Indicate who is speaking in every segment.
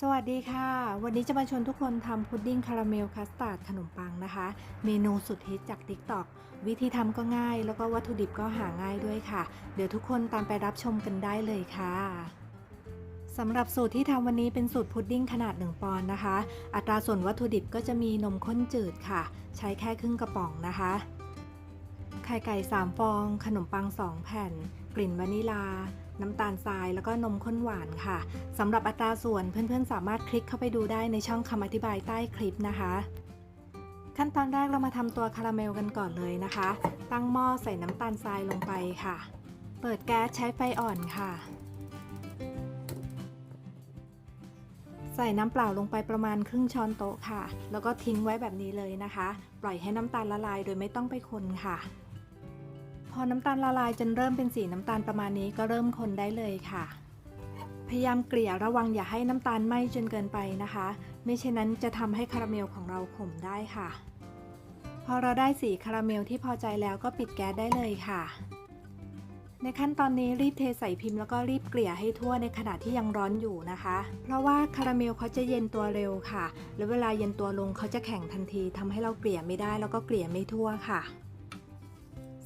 Speaker 1: สวัสดีค่ะ วันนี้จะมาชวนทุกคนทำพุดดิ้งคาราเมลคัสตาร์ดขนมปังนะคะ เมนูสุดฮิตจาก TikTok วิธีทำก็ง่าย แล้วก็วัตถุดิบก็หาง่ายด้วยค่ะ เดี๋ยวทุกคนตามไปรับชมกันได้เลยค่ะสำหรับสูตรที่ทำวันนี้เป็นสูตรพุดดิ้งขนาด 1 ปอนด์นะคะ อัตราส่วนวัตถุดิบก็จะมีนมข้นจืดค่ะ ใช้แค่ครึ่งกระป๋องนะคะ ไข่ไก่ 3 ฟอง ขนมปัง 2 แผ่น กลิ่นวานิลา น้ำตาลทรายแล้วก็นมข้นหวานค่ะสำหรับอัตราส่วนเพื่อนๆ สามารถคลิกเข้าไปดูได้ในช่องคำอธิบายใต้คลิปนะคะ ขั้นตอนแรกเรามาทำตัวคาราเมลกันก่อนเลยนะคะ ตั้งหม้อใส่น้ำตาลทรายลงไปค่ะ เปิดแก๊สใช้ไฟอ่อนค่ะ ใส่น้ำเปล่าลงไปประมาณครึ่งช้อนโต๊ะค่ะ แล้วก็ทิ้งไว้แบบนี้เลยนะคะ ปล่อยให้น้ำตาลละลายโดยไม่ต้องไปคนค่ะ พอน้ำตาลละลายจนเริ่มเป็นสีน้ำตาลประมาณนี้ก็เริ่มคนได้เลยค่ะ พยายามเกลี่ยระวังอย่าให้น้ำตาลไหม้จนเกินไปนะคะ ไม่เช่นนั้นจะทำให้คาราเมลของเราขมได้ค่ะ พอเราได้สีคาราเมลที่พอใจแล้วก็ปิดแก๊สได้เลยค่ะ ในขั้นตอนนี้รีบเทใส่พิมพ์แล้วก็รีบเกลี่ยให้ทั่วในขณะที่ยังร้อนอยู่นะคะ เพราะว่าคาราเมลเขาจะเย็นตัวเร็วค่ะ แล้วเวลาเย็นตัวลงเขาจะแข็งทันทีทำให้เราเกลี่ยไม่ได้แล้วก็เกลี่ยไม่ทั่วค่ะ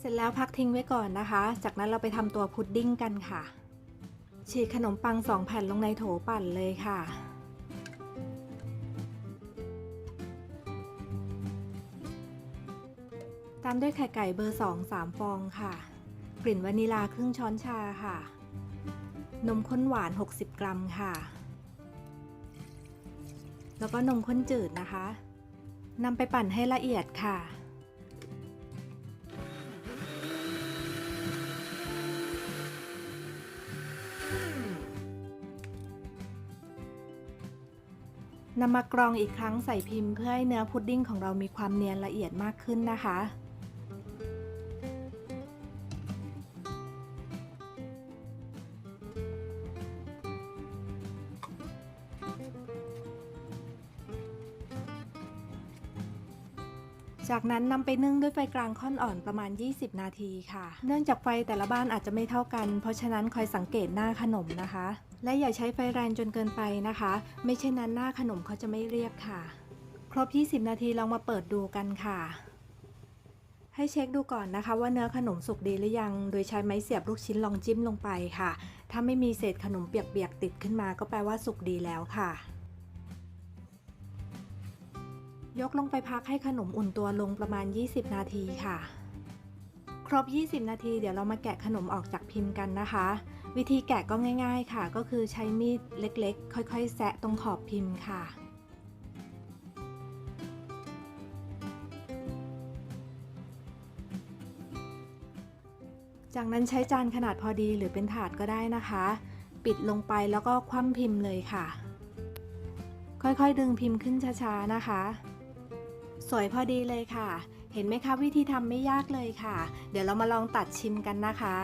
Speaker 1: เสร็จแล้วพักทิ้งไว้ก่อนนะคะ จากนั้นเราไปทำตัวพุดดิ้งกันค่ะ ฉีกขนมปังสองแผ่นลงในโถปั่นเลยค่ะตามด้วยไข่ไก่เบอร์ 2 3 ฟองค่ะ กลิ่นวานิลาครึ่งช้อนชาค่ะ นมข้นหวาน 60 กรัมค่ะ แล้วก็นมข้นจืดนะคะนำไปปั่นให้ละเอียดค่ะ นำมากรองอีกครั้งใส่พิมพ์เพื่อให้เนื้อพุดดิ้งของเรามีความเนียนละเอียดมากขึ้นนะคะ จากนั้นนำไปนึ่งด้วยไฟกลางค่อนอ่อนประมาณ 20 นาทีค่ะ เนื่องจากไฟแต่ละบ้านอาจจะไม่เท่ากัน เพราะฉะนั้นคอยสังเกตหน้าขนมนะคะ และอย่าใช้ไฟแรงจนเกินไปนะคะ ไม่เช่นนั้นหน้าขนมเขาจะไม่เรียบค่ะ ครบ 20 นาทีลองมาเปิดดูกันค่ะให้เช็คดูก่อนนะคะว่าเนื้อขนมสุกดีหรือยัง โดยใช้ไม้เสียบลูกชิ้นลองจิ้มลงไปค่ะ ถ้าไม่มีเศษขนมเปียกๆติดขึ้นมาก็แปลว่าสุกดีแล้วค่ะ ยกลงไปพักให้ขนมอุ่นตัวลงประมาณ 20 นาทีค่ะ ครบ 20 นาทีเดี๋ยวเรามาแกะขนมออกจากพิมพ์กันนะคะ วิธีแกะก็ง่ายๆค่ะ ก็คือใช้มีดเล็กๆ ค่อยๆ แซะตรงขอบพิมพ์ค่ะจากนั้นใช้จานขนาดพอดีหรือเป็นถาดก็ได้นะคะ ปิดลงไปแล้วก็คว่ำพิมพ์เลยค่ะ ค่อยๆดึงพิมพ์ขึ้นช้าๆนะคะ สวยพอดีเลยค่ะ เห็นไหมคะวิธีทำไม่ยากเลยค่ะ เดี๋ยวเรามาลองตัดชิมกันนะคะ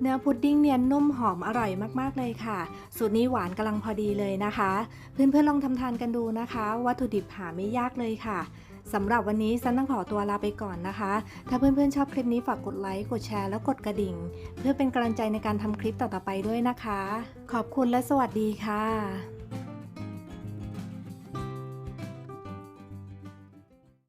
Speaker 1: เนื้อพุดดิ้งเนียนนุ่มหอมอร่อยมากๆเลยค่ะ สูตรนี้หวานกำลังพอดีเลยนะคะ เพื่อนๆลองทำทานกันดูนะคะ วัตถุดิบหาไม่ยากเลยค่ะสำหรับวันนี้ซันต้องขอตัวลาไปก่อนนะคะ ถ้าเพื่อนๆชอบคลิปนี้ฝากกดไลค์ กดแชร์ แล้วกดกระดิ่ง เพื่อเป็นกำลังใจในการทำคลิปต่อๆไปด้วยนะคะ ขอบคุณและสวัสดีค่ะ